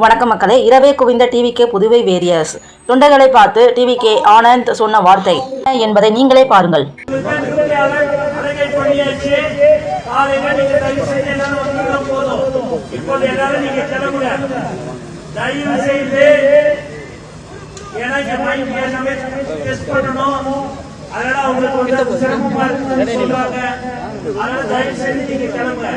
வணக்க மக்களே. இரவே குவிந்த டிவிகே புதுவை வேரியர்ஸ் தொண்டர்களை பார்த்து டிவிகே ஆனந்த் சொன்ன வார்த்தை என்பதை நீங்களே பாருங்கள். அதனால உங்களுக்கு அதனால தயவு செய்து நீங்க கிளம்புங்க.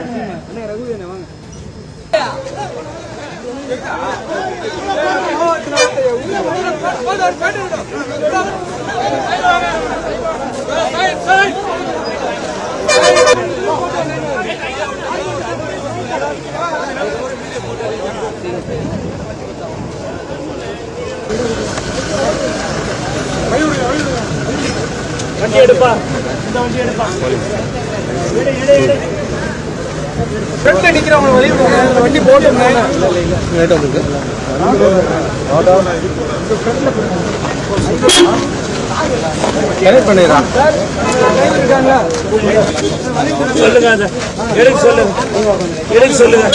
வண்டி எடுப்பா. இந்த வண்டி எடுப்பா. எடு எடு எடு. ஃப்ரண்ட்ல நிக்கிறவங்க இந்த வண்டி கனெக்ட் பண்ணிடுறான் இருக்காங்க சொல்லுங்க அதை எடுக்க சொல்லுங்க. எடுக்க சொல்லுங்க.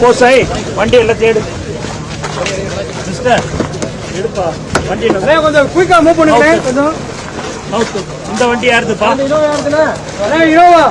கோசாய் வண்டி எல்லாம் தேடு. சிஸ்டர் எடுப்பா. வண்டி கொஞ்சம் குயிக்கா மூவ் பண்ணுங்க கொஞ்சம். இந்த வண்டி யாருதுப்பா இனோவா